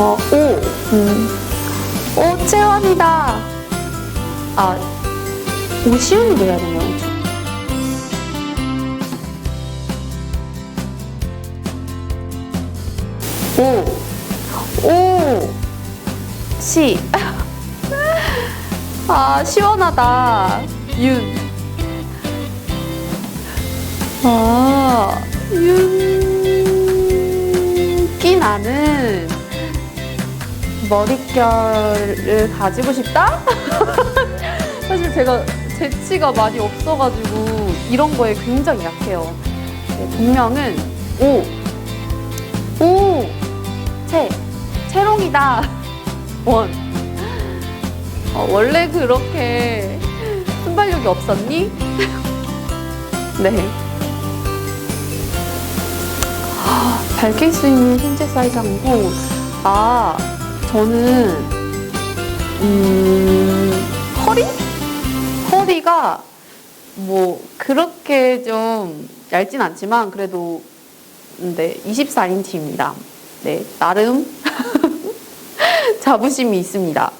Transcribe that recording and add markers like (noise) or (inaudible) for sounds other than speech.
어, 오, 음. 오, 채원이다. 아, 오시훈이도 해야 되네요. 오, 오, 시. (laughs) 아, 시원하다. 윤. 아, 윤기 나는 머릿결을 가지고 싶다? (laughs) 사실 제가 재치가 많이 없어가지고 이런 거에 굉장히 약해요. 네, 본명은 오, 오, 채, 채롱이다. (laughs) 원. 어, 원래 그렇게 순발력이 없었니? (laughs) 네. 아, 밝힐 수 있는 신체 사이즈 항공. 아, 저는, 음, 허리? 허리가 뭐, 그렇게 좀 얇진 않지만, 그래도, 네, 24인치입니다. 네, 나름 (laughs) 자부심이 있습니다.